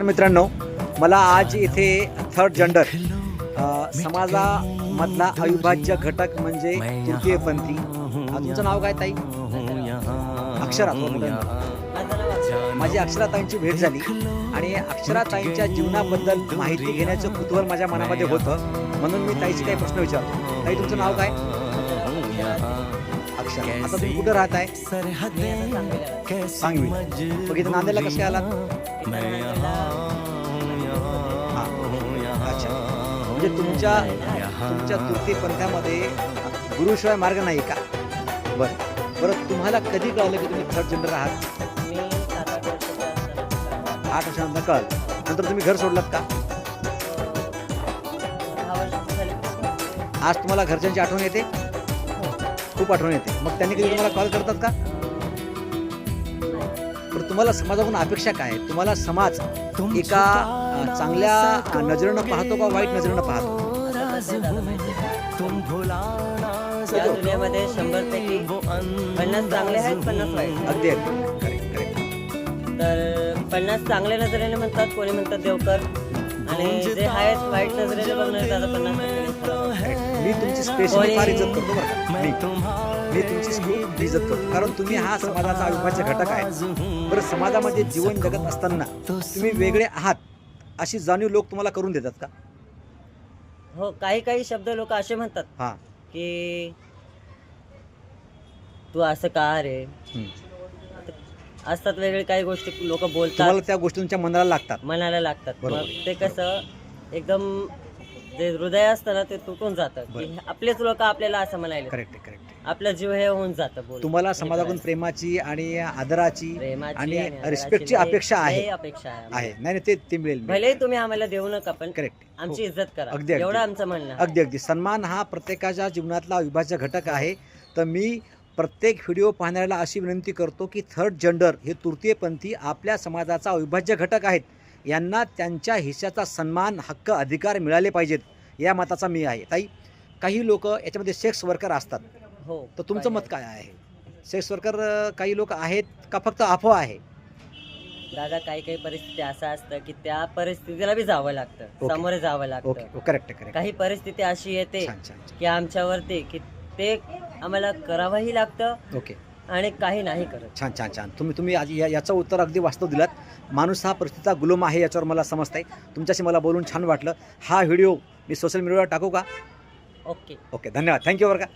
नमस्कार मित्रांनो मला आज इथे थर्ड जेंडर समाजामधला अविभाज्य घटक म्हणजे तृतीयपंथी तुमचं नाव काय ताई? अक्षरा माझी अक्षराताईंची भेट झाली. आणि अक्षराताईंच्या जीवनाबद्दल माहिती घेण्याचं कुतूहल माझ्या मनामध्ये होतं. म्हणून मी ताईचे काही प्रश्न विचारतो. ताई तुमचं नाव काय? अक्षरा. आता तुम्ही कुठं राहताय? सांगवी मग इथं नांदेडला कसं हा. अच्छा. म्हणजे तुमच्या तुमच्या तृतीय पंथामध्ये गुरुशिवाय मार्ग नाही का? बरं. बरं तुम्हाला कधी कळलं की तुम्ही थर्ड जेंडर आहात? आठ वर्षानंतर कळलं. नंतर तुम्ही घर सोडलात का? आज तुम्हाला घरच्यांची आठवण येते? खूप आठवण येते. मग त्यांनी कधी तुम्हाला कॉल करतात का? बरं तुम्हाला समाजाकडून अपेक्षा काय? तुम्हाला समाज एका चांगल्या नजरेनं पाहतो का वाईट नजरेनं पाहतो? या दुनियामध्ये शंभर पैकी पन्नास चांगले आहेत पन्नास वाईट. अगदी अगदी. करेक्ट करेक्ट तर पन्नास चांगल्या नजरेने म्हणतात कोणी म्हणतात देवकर? आणि जे आहेत वाईट नजरेने बघणारे दादा पन्नास नजरेने म्हणतात. मी तुमची स्पेशली फार इज्जत करतो बरं का. मी मी तुमची खूप इज्जत करतो. कारण तुम्ही हा समाजाचा अविभाज्य घटक आहे. बरं समाजामध्ये जीवन जगत असताना तुम्ही वेगळे आहात. अशी जाणीव लोक तुम्हाला करून देतात का? हो काही काही शब्द लोक असे म्हणतात हा. की तू असं का रे. असतात वेगळे काही गोष्टी लोक बोलतात. तुम्हाला त्या गोष्टी तुमच्या मनाला लागतात. मनाला लागतात. बरोबर. मग ते कसं एकदम जे हृदय असतं ना ते तुटून जातं. की. आपलेच लोक आपल्याला असं म्हणायला करेक्ट करेक्ट आपला जीव हे होऊन जातं बोल तुम्हाला समाजाकडून प्रेमाची आणि आदराची प्रेमाची आणि आदराची रिस्पेक्टची अपेक्षा आहे. अपेक्षा आहे आहे. नाही नाही ते ते मिळेल भले तुम्ही आम्हाला देऊ नका पण करेक्ट आमची इज्जत करा. अगदी, अगदी. एवढं आमचं म्हणणं आहे. अगदी अगदी. सन्मान हा प्रत्येकाच्या जीवनातला अविभाज्य घटक आहे. तर मी प्रत्येक व्हिडिओ पाहणाऱ्याला अशी विनंती करतो की थर्ड जेंडर हे तृतीयपंथी आपल्या समाजाचा अविभाज्य घटक आहेत. यांना त्यांच्या हिश्श्याचा सन्मान हक्क अधिकार मिळाले पाहिजेत. या मताचा मी आहे. ताई काही लोक याच्यामध्ये सेक्स वर्कर असतात. हो तर तुमचं मत काय आहे? सेक्स वर्कर काही लोक आहेत का फक्त अफवा आहे? दादा काही काही परिस्थिती असं असतं की त्या परिस्थितीला बी जावं लागतं. सामोरे जावं ओके. लागतं. करेक्ट करेक्ट काही परिस्थिती अशी येते. की आमच्यावरती की ते आम्हाला करावंही लागतं ओके. आणि काही नाही करत. छान छान छान. तुम्ही तुम्ही आज या याचं उत्तर अगदी वास्तव दिलात. माणूस हा परिस्थितीचा गुलाम आहे याच्यावर मला समजत आहे तुमच्याशी मला बोलून छान वाटलं. हा व्हिडिओ मी सोशल मीडियावर टाकू का? ओके. ओके धन्यवाद. थँक्यू बरं का